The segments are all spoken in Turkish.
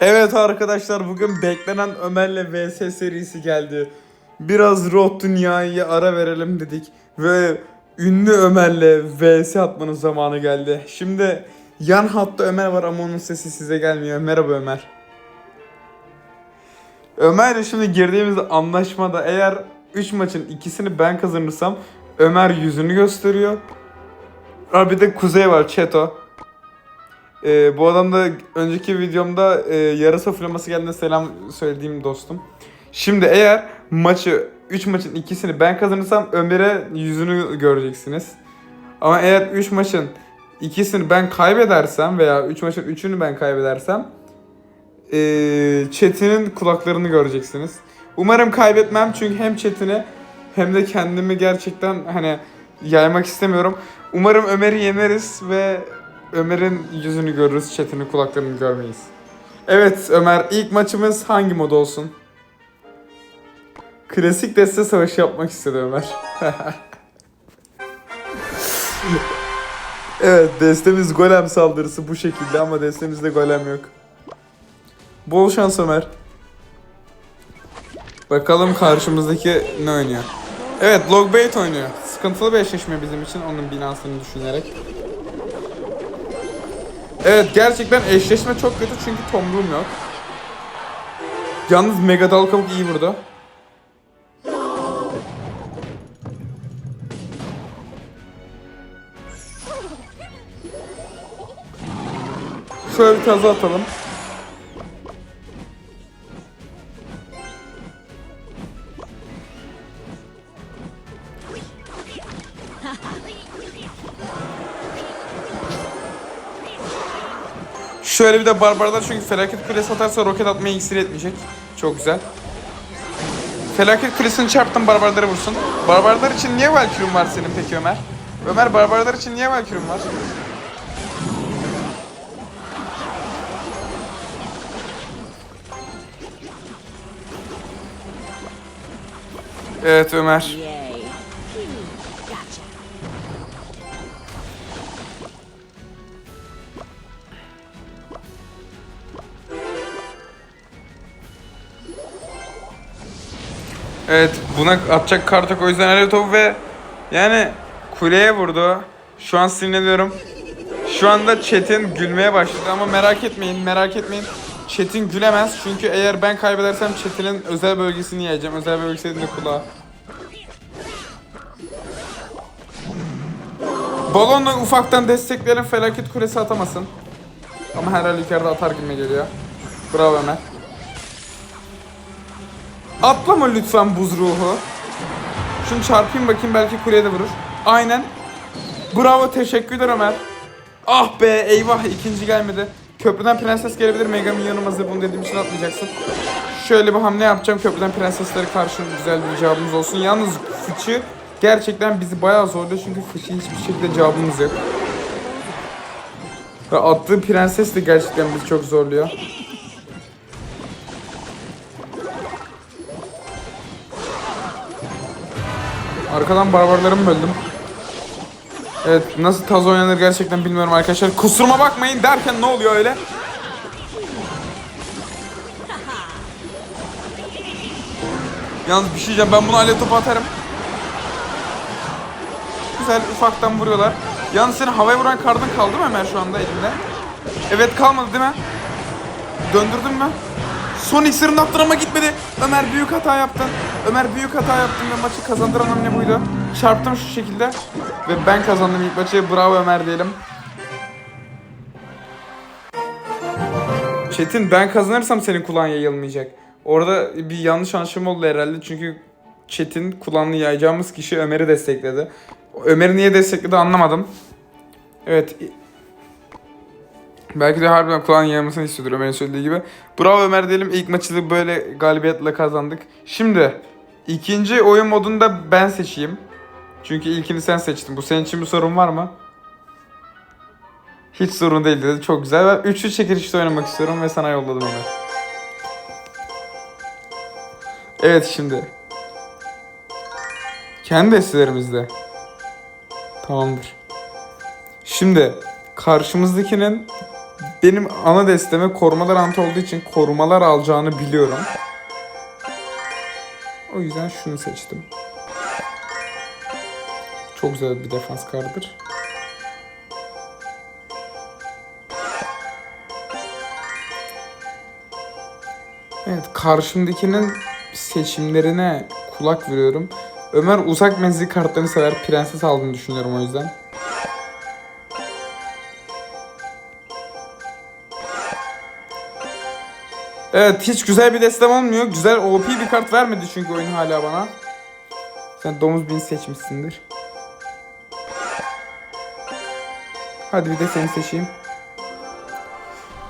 Evet arkadaşlar bugün beklenen Ömer'le VS serisi geldi. Biraz Rot Dünya'yı ara verelim dedik ve ünlü Ömer'le VS atmanın zamanı geldi. Şimdi yan hatta Ömer var ama onun sesi size gelmiyor. Merhaba Ömer. Ömer'le şimdi girdiğimiz anlaşmada eğer 3 maçın ikisini ben kazanırsam Ömer yüzünü gösteriyor. Bir de Kuzey var Çeto. Ee, bu adam da önceki videomda e, yarasa flaması geldiğinde selam söylediğim dostum. Şimdi eğer maçı 3 maçın ikisini ben kazanırsam Ömer'e yüzünü göreceksiniz. Ama eğer 3 maçın ikisini ben kaybedersem veya 3 maçın 3'ünü ben kaybedersem e, Çetin'in kulaklarını göreceksiniz. Umarım kaybetmem çünkü hem Çetin'i hem de kendimi gerçekten hani yaymak istemiyorum. Umarım Ömer'i yeneriz ve Ömer'in yüzünü görürüz, Çetin'in kulaklarını görmeyiz. Evet Ömer, ilk maçımız hangi mod olsun? Klasik deste savaşı yapmak istedi Ömer. evet, destemiz golem saldırısı bu şekilde ama destemizde golem yok. Bol şans Ömer. Bakalım karşımızdaki ne oynuyor. Evet, Logbait oynuyor. Sıkıntılı bir eşleşme bizim için onun binasını düşünerek. Evet gerçekten eşleşme çok kötü çünkü tomruğum yok. Yalnız Mega Dal Kabuk iyi vurdu. Şöyle bir kazı atalım. Şöyle bir de barbarlar çünkü felaket kulesi atarsa roket atmaya iksir etmeyecek. Çok güzel. Felaket kulesini çarptım barbarları vursun. Barbarlar için niye Valkyrie'm var senin peki Ömer? Ömer barbarlar için niye Valkyrie'm var? Evet Ömer. Evet buna atacak kart yok o yüzden alev topu ve yani kuleye vurdu. Şu an sinirleniyorum. Şu anda Çetin gülmeye başladı ama merak etmeyin merak etmeyin. Çetin gülemez çünkü eğer ben kaybedersem Çetin'in özel bölgesini yiyeceğim. Özel bölgesi dediğinde kulağı. Balonla ufaktan destekleyelim felaket kulesi atamasın. Ama her halükarda atar gibi geliyor. Bravo Ömer. Atlama lütfen buz ruhu. Şunu çarpayım bakayım belki kuleye de vurur. Aynen. Bravo teşekkürler Ömer. Ah be eyvah ikinci gelmedi. Köprüden prenses gelebilir. Mega minyonum hazır bunu dediğim için atmayacaksın. Şöyle bir hamle yapacağım. Köprüden prenseslere karşı güzel bir cevabımız olsun. Yalnız fıçı gerçekten bizi bayağı zorluyor. Çünkü fıçı hiçbir şekilde cevabımız yok. Ve attığı prenses de gerçekten bizi çok zorluyor. Arkadan barbarlarımı böldüm. Evet nasıl taz oynanır gerçekten bilmiyorum arkadaşlar. Kusuruma bakmayın derken ne oluyor öyle? Yalnız bir şey ben bunu alev topu atarım. Güzel ufaktan vuruyorlar. Yalnız senin havaya vuran kardın kaldı mı Ömer şu anda elinde? Evet kalmadı değil mi? Döndürdün mü? Son iksirini attın ama gitmedi. Ömer büyük hata yaptın. Ömer büyük hata yaptın ve maçı kazandıran hamle buydu. Çarptım şu şekilde. Ve ben kazandım ilk maçı. Bravo Ömer diyelim. Çetin ben kazanırsam senin kulağın yayılmayacak. Orada bir yanlış anlaşılma oldu herhalde. Çünkü Çetin kulağını yayacağımız kişi Ömer'i destekledi. Ömer'i niye destekledi anlamadım. Evet Belki de harbiden kulağın yayılmasını istiyordur Ömer'in söylediği gibi. Bravo Ömer diyelim. İlk maçı da böyle galibiyetle kazandık. Şimdi ikinci oyun modunda ben seçeyim. Çünkü ilkini sen seçtin. Bu senin için bir sorun var mı? Hiç sorun değil dedi. Çok güzel. Ben üçlü çekilişte oynamak istiyorum ve sana yolladım onu. Evet şimdi. Kendi destelerimizde. Tamamdır. Şimdi karşımızdakinin benim ana desteme korumalar antı olduğu için korumalar alacağını biliyorum. O yüzden şunu seçtim. Çok güzel bir defans kartıdır. Evet karşımdakinin seçimlerine kulak veriyorum. Ömer uzak menzil kartlarını sever. Prenses aldığını düşünüyorum o yüzden. Evet hiç güzel bir destem olmuyor. Güzel OP bir kart vermedi çünkü oyun hala bana. Sen domuz bin seçmişsindir. Hadi bir de seni seçeyim.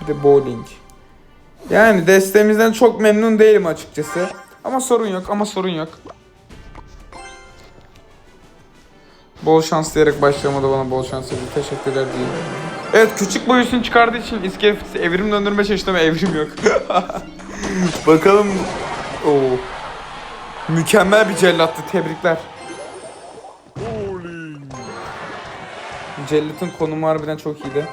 Bir de bowling. Yani destemizden çok memnun değilim açıkçası. Ama sorun yok ama sorun yok. Bol şans diyerek başlamadı bana bol şans dedi. Teşekkürler diyeyim. Evet küçük boyusunu çıkardığı için iskelet evrim döndürme çeşitli evrim yok. Bakalım. Oo. Mükemmel bir cellattı. Tebrikler. Cellat'ın konumu harbiden çok iyiydi.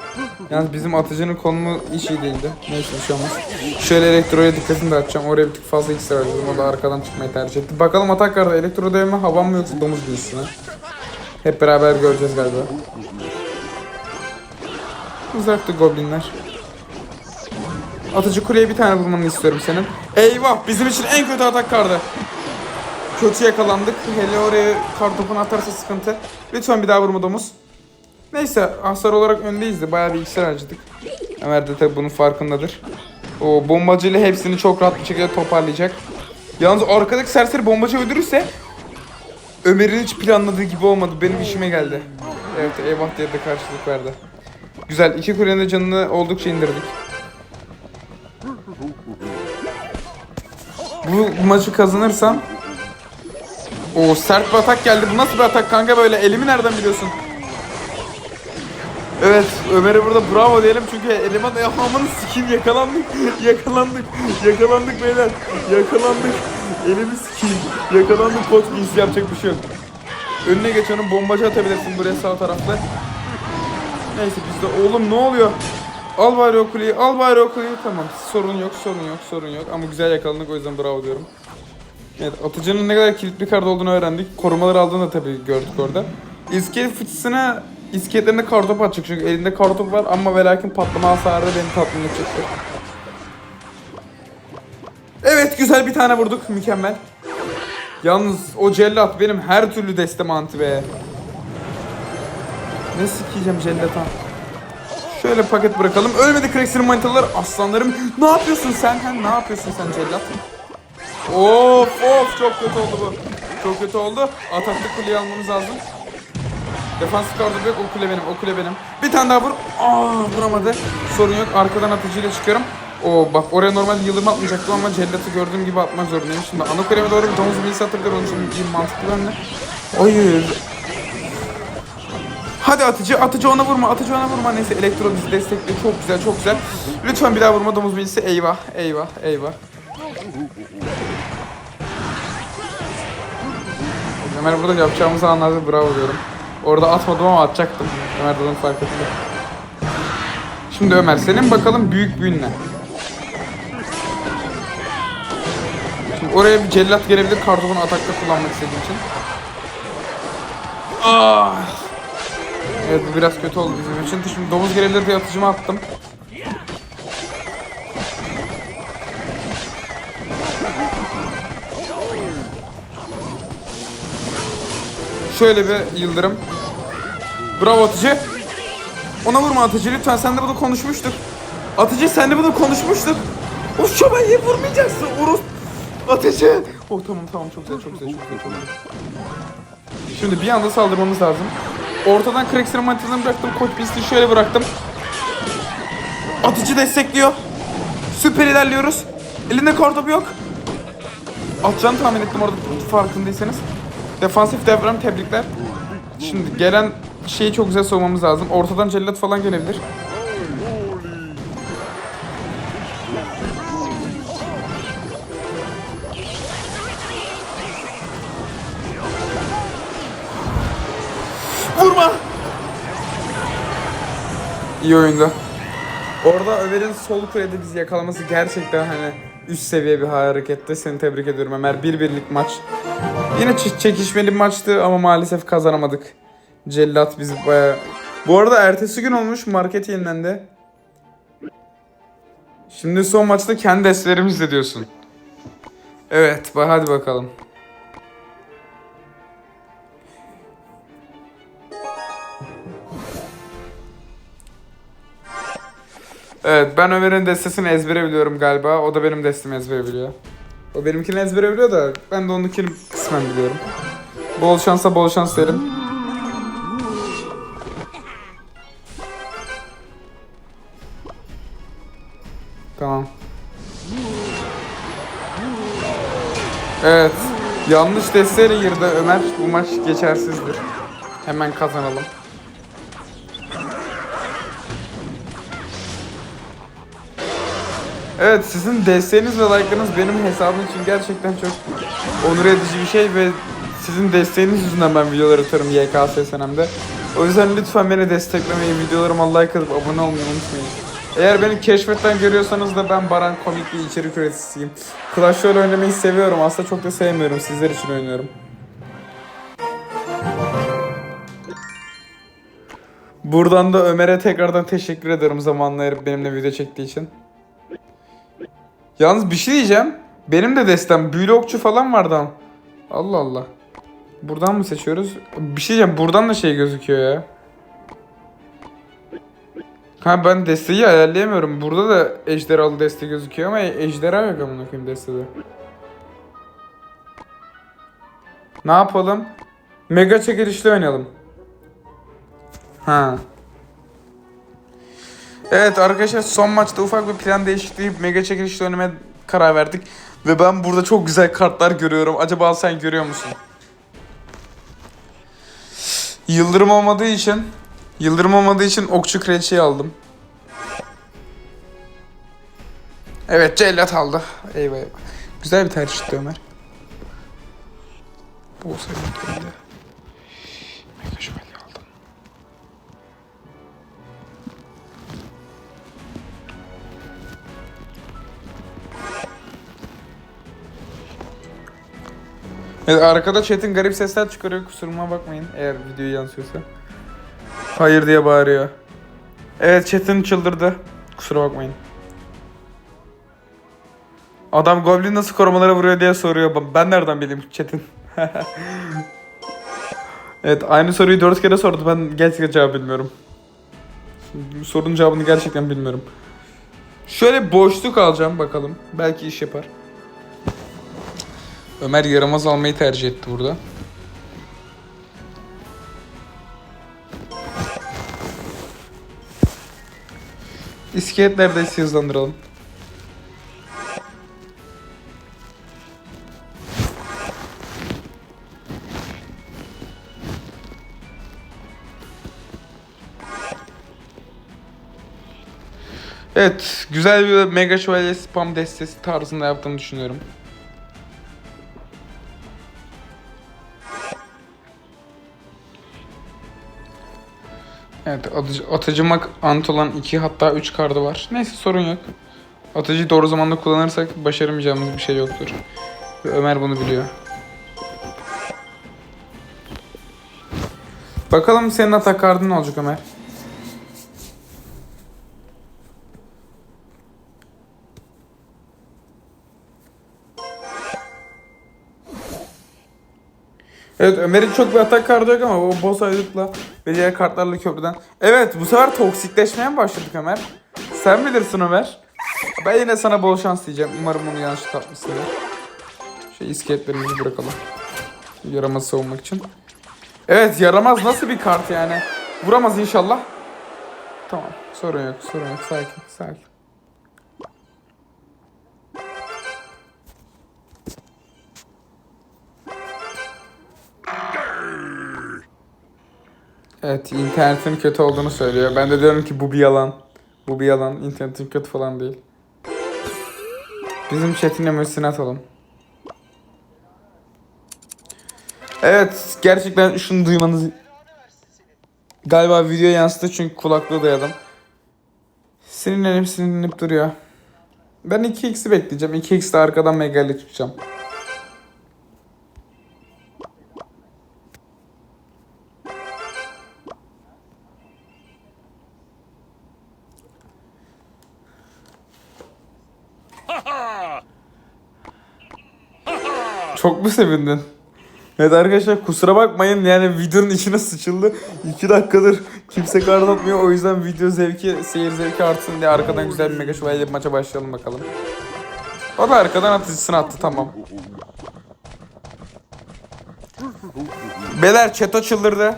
Yalnız bizim atıcının konumu hiç iyi değildi. Neyse bir şey olmaz. Şöyle elektroya dikkatini dağıtacağım. Oraya bir tık fazla X verdim. O da arkadan çıkmayı tercih etti. Bakalım atak kartı elektro dev mi havan mı yoksa domuz büyüsüne. Hep beraber göreceğiz galiba. Uzaktı goblinler. Atıcı kuleye bir tane vurmanı istiyorum senin. Eyvah bizim için en kötü atak kartı. Kötü yakalandık. Hele oraya kartopunu atarsa sıkıntı. Lütfen bir daha vurma domuz. Neyse hasar olarak öndeyiz de bayağı bir iksir harcadık. Ömer de tabi bunun farkındadır. O bombacıyla hepsini çok rahat bir şekilde toparlayacak. Yalnız arkadaki serseri bombacı öldürürse Ömer'in hiç planladığı gibi olmadı. Benim işime geldi. Evet eyvah diye de karşılık verdi. Güzel iki kulenin canını oldukça indirdik. Bu maçı kazanırsam o sert bir atak geldi. Bu nasıl bir atak kanka böyle? Elimi nereden biliyorsun? Evet Ömer'e burada bravo diyelim çünkü eleman yapmamını sikeyim yakalandık yakalandık yakalandık beyler yakalandık. Elimi sikeyim yakalandık koç giysi yapacak bir şey yok. Önüne geç onun bombacı atabilirsin buraya sağ tarafta. Neyse biz de oğlum ne oluyor? Al bari o kuleyi al bari o kuleyi. Tamam sorun yok sorun yok sorun yok. Ama güzel yakalandık o yüzden bravo diyorum. Evet atıcının ne kadar kilit bir kart olduğunu öğrendik. Korumaları aldığını da tabii gördük orada. İskelet fıçısına iskeletlerinde kartopu atacak çünkü elinde kartopu var ama ve lakin patlama hasarı beni tatmin edecektir. Evet güzel bir tane vurduk mükemmel. Yalnız o cellat benim her türlü destem anti be. Ne sikeceğim cellata. Şöyle paket bırakalım. Ölmedi Craxer'ın manitalar aslanlarım. Ne yapıyorsun sen? Ha, ne yapıyorsun sen cellat? Of of çok kötü oldu bu. Çok kötü oldu. Ataklı kuleyi almamız lazım. Defansif kartı yok. O kule benim. O kule benim. Bir tane daha vur. Aa vuramadı. Sorun yok. Arkadan atıcıyla çıkıyorum. Oo bak oraya normalde yıldırım atmayacaktım ama cellatı gördüğüm gibi atmak zorundayım. Şimdi ana kuleme doğru bir domuz bilgisi atabilir. Onun için bir mantıklı bende. Hayır. Hadi atıcı, atıcı ona vurma, atıcı ona vurma. Neyse elektro bizi destekliyor. Çok güzel, çok güzel. Lütfen bir daha vurma domuz bilgisi. Eyvah, eyvah, eyvah. Ömer burada yapacağımızı anladı. Bravo diyorum. Orada atmadım ama atacaktım. Ömer de onu fark etti. Şimdi Ömer senin bakalım büyük büyün? Şimdi oraya bir cellat gelebilir kartopunu atakta kullanmak istediğim için. Ah! Evet bu biraz kötü oldu bizim için. Şimdi domuz gelebilir diye atıcımı attım. Şöyle bir yıldırım. Bravo atıcı. Ona vurma atıcı lütfen. Sen de bunu konuşmuştuk. Atıcı sen de bunu konuşmuştuk. O şabayı vurmayacaksın. Urus. Atıcı. Oh tamam tamam çok güzel çok güzel çok güzel. Çok güzel. Şimdi bir anda saldırmamız lazım. Ortadan Craxer'ın manitalarını bıraktım. Koç Beast'i şöyle bıraktım. Atıcı destekliyor. Süper ilerliyoruz. Elinde kartopu yok. Atacağını tahmin ettim orada farkındaysanız. Defansif devran tebrikler. Şimdi gelen şeyi çok güzel savunmamız lazım. Ortadan cellat falan gelebilir. Vurma! İyi oyunda. Orada Ömer'in sol kulede bizi yakalaması gerçekten hani üst seviye bir hareketti. Seni tebrik ediyorum Ömer. Bir birlik maç. Yine çekişmeli maçtı ama maalesef kazanamadık. Cellat bizi baya... Bu arada ertesi gün olmuş market yenilendi. Şimdi son maçta kendi destlerimizle diyorsun. Evet, hadi bakalım. Evet, ben Ömer'in destesini ezbere biliyorum galiba. O da benim destemi ezbere biliyor. O benimkini ezbere biliyor da ben de onunkini kısmen biliyorum. Bol şansa bol şans derim. Tamam. Evet. Yanlış desteğiyle girdi Ömer. Bu maç geçersizdir. Hemen kazanalım. Evet sizin desteğiniz ve like'larınız benim hesabım için gerçekten çok onur edici bir şey ve sizin desteğiniz yüzünden ben videolar atarım YKS senemde. O yüzden lütfen beni desteklemeyi, videolarıma like atıp abone olmayı unutmayın. Eğer beni keşfetten görüyorsanız da ben Baran komik bir içerik üreticisiyim. Clash Royale oynamayı seviyorum. Aslında çok da sevmiyorum. Sizler için oynuyorum. Buradan da Ömer'e tekrardan teşekkür ederim zamanla ayırıp benimle video çektiği için. Yalnız bir şey diyeceğim. Benim de destem büyülü okçu falan vardı. Allah Allah. Buradan mı seçiyoruz? Bir şey diyeceğim. Buradan da şey gözüküyor ya. Ha ben desteği ayarlayamıyorum. Burada da ejderhalı deste gözüküyor ama ejderha yok amına koyayım destede. Ne yapalım? Mega çekilişli oynayalım. Ha. Evet arkadaşlar son maçta ufak bir plan değişikliği mega çekilişle oynamaya karar verdik. Ve ben burada çok güzel kartlar görüyorum. Acaba sen görüyor musun? Yıldırım olmadığı için Yıldırım olmadığı için okçu kraliçeyi aldım. Evet cellat aldı. Eyvah eyvah. Güzel bir tercihti Ömer. Bu olsaydı Evet arkada chat'in garip sesler çıkarıyor kusuruma bakmayın eğer videoyu yansıyorsa. Hayır diye bağırıyor. Evet chat'in çıldırdı. Kusura bakmayın. Adam Goblin nasıl korumalara vuruyor diye soruyor. Ben- nereden bileyim chat'in? evet aynı soruyu dört kere sordu. Ben gerçekten cevap bilmiyorum. Sorunun cevabını gerçekten bilmiyorum. Şöyle boşluk alacağım bakalım. Belki iş yapar. Ömer yaramaz almayı tercih etti burada. İskelet neredeyse hızlandıralım. Evet, güzel bir Mega Şövalye spam destesi tarzında yaptığımı düşünüyorum. Evet, atıcı, atıcımak ant olan iki hatta üç kardı var. Neyse sorun yok. Atıcıyı doğru zamanda kullanırsak başaramayacağımız bir şey yoktur. Ve Ömer bunu biliyor. Bakalım senin atak kardın ne olacak Ömer? Evet Ömer'in çok bir atak kartı yok ama o boss aylıkla ve diğer kartlarla köprüden. Evet bu sefer toksikleşmeye mi başladık Ömer? Sen bilirsin Ömer. Ben yine sana bol şans diyeceğim. Umarım onu yanlış tatmışsındır. Şey iskeletlerimizi bırakalım. Yaramaz savunmak için. Evet yaramaz nasıl bir kart yani? Vuramaz inşallah. Tamam sorun yok sorun yok sakin sakin. Evet internetin kötü olduğunu söylüyor. Ben de diyorum ki bu bir yalan. Bu bir yalan. İnternetin kötü falan değil. Bizim chat'in emojisini atalım. Evet gerçekten şunu duymanız galiba video yansıdı çünkü kulaklığı dayadım. Sinirlenip sinirlenip duruyor. Ben 2x'i bekleyeceğim. 2x'de arkadan Mega ile çıkacağım. Çok mu sevindin? Evet arkadaşlar kusura bakmayın yani videonun içine sıçıldı. 2 dakikadır kimse kart atmıyor o yüzden video zevki, seyir zevki artsın diye arkadan güzel bir mega şövalye maça başlayalım bakalım. O da arkadan atıcısını attı tamam. Beler çeto çıldırdı.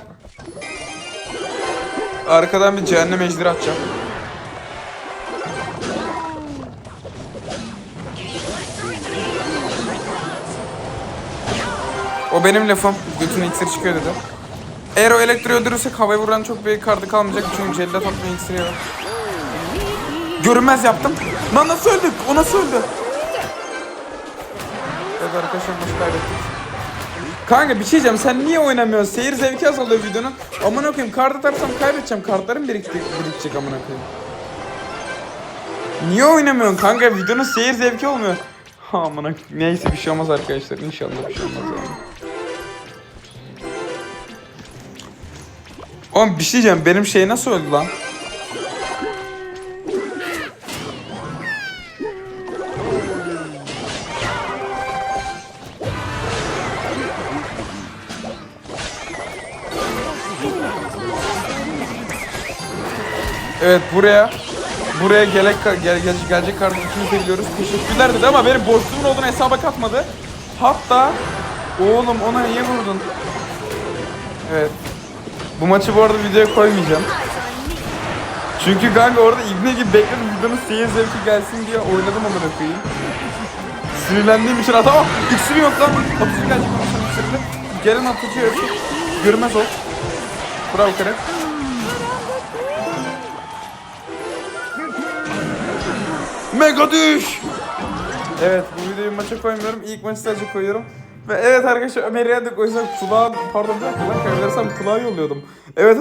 Arkadan bir cehennem ejderi atacağım. O benim lafım. Götün iksiri çıkıyor dedi. Eğer o elektriği öldürürsek havaya vuran çok büyük kartı kalmayacak çünkü cellat atma iksiri var. Görünmez yaptım. Lan nasıl öldük? O nasıl öldü? Evet arkadaşlar maçı kaybettik. Kanka bir şey diyeceğim sen niye oynamıyorsun? Seyir zevki azalıyor videonun. Aman okuyayım kart atarsam kaybedeceğim. Kartlarım birikti, birikecek aman okuyayım. Niye oynamıyorsun kanka? Videonun seyir zevki olmuyor. Aman. Neyse bir şey olmaz arkadaşlar. İnşallah bir şey olmaz yani. Oğlum bir şey diyeceğim. Benim şey nasıl öldü lan? Evet buraya buraya gelek gel, gel, gelecek kardeşimizi biliyoruz. Teşekkürler dedi ama benim boşluğumun olduğunu hesaba katmadı. Hatta oğlum ona niye vurdun? Evet. Bu maçı bu arada videoya koymayacağım. Çünkü kanka orada ibne gibi bekledim videonun seyir zevki gelsin diye oynadım amına koyayım. Sinirlendiğim için atamam. İksiri yok lan. Atıcı gelecek onun iksirli. Gelen atıcı yok. Görmez ol. Bravo kere. Mega düş. Evet bu videoyu maça koymuyorum. İlk maçı sadece koyuyorum. Ve evet arkadaşlar Ömer'i yendik. O yüzden kulağı pardon bir dakika lan kaybedersem kulağı yolluyordum. Evet